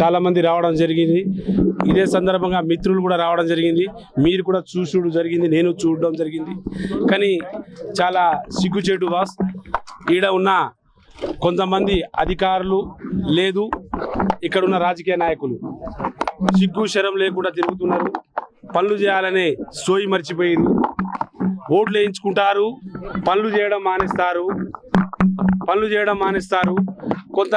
చాలామంది రావడం జరిగింది. ఇదే సందర్భంగా మిత్రులు కూడా రావడం జరిగింది. మీరు కూడా చూసుడు జరిగింది నేను చూడడం జరిగింది. కానీ చాలా సిగ్గుచేటు బాస్ ఈడ ఉన్న కొంతమంది అధికారులు లేదు. ఇక్కడ ఉన్న రాజకీయ నాయకులు సిగ్గు శరం లేకుండా తిరుగుతున్నారు. పనులు చేయాలనే సోయి మర్చిపోయింది. ఓట్లు వేయించుకుంటారు పనులు చేయడం మానేస్తారు. పనులు చేయడం మానేస్తారు. కొంత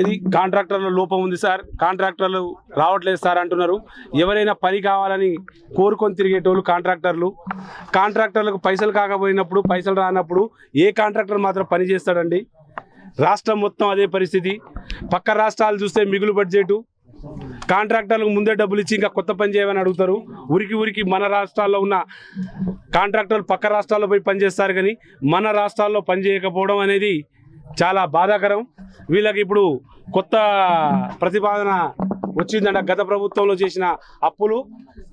ఇది కాంట్రాక్టర్ల లోపం ఉంది సార్. కాంట్రాక్టర్లు రావట్లేదు సార్ అంటున్నారు. ఎవరైనా పని కావాలని కోరుకొని తిరిగేటోళ్ళు కాంట్రాక్టర్లు. కాంట్రాక్టర్లకు పైసలు కాకపోయినప్పుడు పైసలు రానప్పుడు ఏ కాంట్రాక్టర్ మాత్రం పని చేస్తాడండి? రాష్ట్రం మొత్తం అదే పరిస్థితి. పక్క రాష్ట్రాలు చూస్తే మిగులు బడ్జెటు కాంట్రాక్టర్లకు ముందే డబ్బులు ఇచ్చి ఇంకా కొత్త పని చేయమని అడుగుతారు. ఉరికి ఉరికి మన రాష్ట్రాల్లో ఉన్న కాంట్రాక్టర్లు పక్క రాష్ట్రాల్లో పోయి పనిచేస్తారు కానీ మన రాష్ట్రాల్లో పని చేయకపోవడం అనేది చాలా బాధాకరం. వీళ్ళకి ఇప్పుడు కొత్త ప్రతిపాదన వచ్చిందంట. గత ప్రభుత్వంలో చేసిన అప్పులు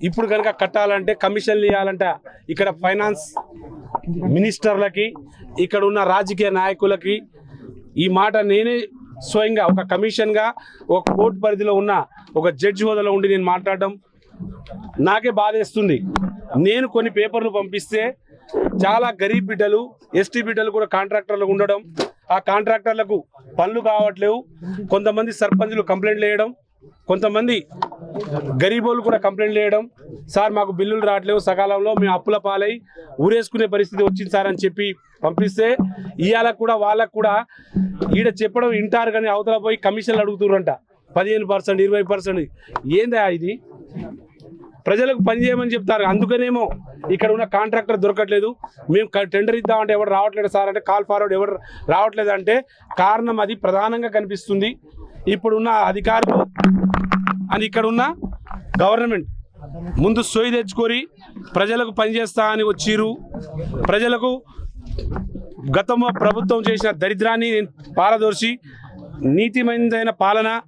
ఇప్పుడు కనుక కట్టాలంటే కమిషన్లు ఇవ్వాలంట. ఇక్కడ ఫైనాన్స్ మినిస్టర్లకి ఇక్కడ ఉన్న రాజకీయ నాయకులకి ఈ మాట నేనే స్వయంగా ఒక కమిషన్గా ఒక కోర్టు పరిధిలో ఉన్న ఒక జడ్జి హోదాలో ఉండి నేను మాట్లాడడం నాకే బాధేస్తుంది. నేను కొన్ని పేపర్లు పంపిస్తే చాలా గరీబ్ బిడ్డలు ఎస్టీ బిడ్డలు కూడా కాంట్రాక్టర్లు ఉండడం ఆ కాంట్రాక్టర్లకు పనులు కావట్లేవు. కొంతమంది సర్పంచులు కంప్లైంట్లు వేయడం కొంతమంది గరీబోళ్ళు కూడా కంప్లైంట్లు వేయడం. సార్ మాకు బిల్లులు రావట్లేవు. సకాలంలో మేము అప్పుల పాలై ఊరేసుకునే పరిస్థితి వచ్చింది సార్ అని చెప్పి పంపిస్తే ఇవాళ కూడా వాళ్ళకు కూడా ఈడ చెప్పడం వింటారు కానీ అవతల పోయి కమిషన్లు అడుగుతుర్రంట. పదిహేను పర్సెంట్ ఇరవై పర్సెంట్. ఏందా ఇది? ప్రజలకు పని చేయమని చెప్తారు. అందుకనేమో ఇక్కడ ఉన్న కాంట్రాక్టర్ దొరకట్లేదు. మేము టెండర్ ఇద్దామంటే ఎవరు రావట్లేదు సార్ అంటే కాల్ ఫార్వర్డ్ ఎవరు రావట్లేదు అంటే కారణం అది ప్రధానంగా కనిపిస్తుంది. ఇప్పుడున్న అధికారులు అని ఇక్కడ ఉన్న గవర్నమెంట్ ముందు సోయి తెచ్చుకొని ప్రజలకు పనిచేస్తా అని వచ్చిరు ప్రజలకు గతంలో ప్రభుత్వం చేసిన దరిద్రాన్ని పారదోర్చి నీతిమైనదైన పాలన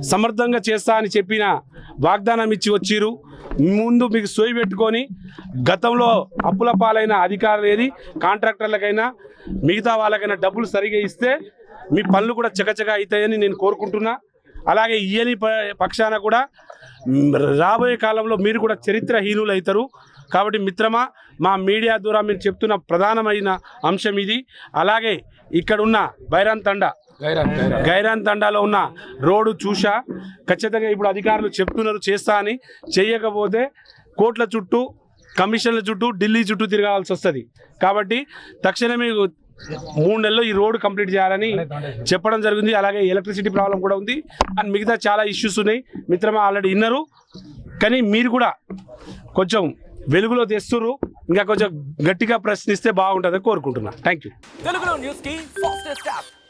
సమర్థంగా చేస్తా అని చెప్పిన వాగ్దానం ఇచ్చి వచ్చిరు ముందు మీకు సోయి పెట్టుకొని గతంలో అప్పుల పాలైన అధికారులు ఏది కాంట్రాక్టర్లకైనా మిగతా వాళ్ళకైనా డబ్బులు సరిగా ఇస్తే మీ పనులు కూడా చకచక అవుతాయని నేను కోరుకుంటున్నా. అలాగే ఇయని ప- పక్షాన కూడా రాబోయే కాలంలో మీరు కూడా చరిత్రహీనులు అవుతారు. కాబట్టి మిత్రమా మా మీడియా ద్వారా మీరు చెప్తున్న ప్రధానమైన అంశం ఇది. అలాగే ఇక్కడున్న బైరాన్ తండా గైరాన్ తండాలో ఉన్న రోడ్డు చూసా ఖచ్చితంగా ఇప్పుడు అధికారులు చెప్తున్నారు చేస్తా అని. చేయకపోతే కోట్ల చుట్టూ కమిషన్ల చుట్టూ ఢిల్లీ చుట్టూ తిరగాల్సి వస్తుంది. కాబట్టి తక్షణమే మూడు నెలల్లో ఈ రోడ్డు కంప్లీట్ చేయాలని చెప్పడం జరిగింది. అలాగే ఎలక్ట్రిసిటీ ప్రాబ్లం కూడా ఉంది. అండ్ మిగతా చాలా ఇష్యూస్ ఉన్నాయి. మిత్రమా ఆల్రెడీ విన్నారు కానీ మీరు కూడా కొంచెం వెలుగులో తెస్తున్నారు ఇంకా కొంచెం గట్టిగా ప్రశ్నిస్తే బాగుంటుందని కోరుకుంటున్నా. థ్యాంక్ యూ తెలుగులో న్యూస్కి ఫాస్టెస్ట్ యాప్.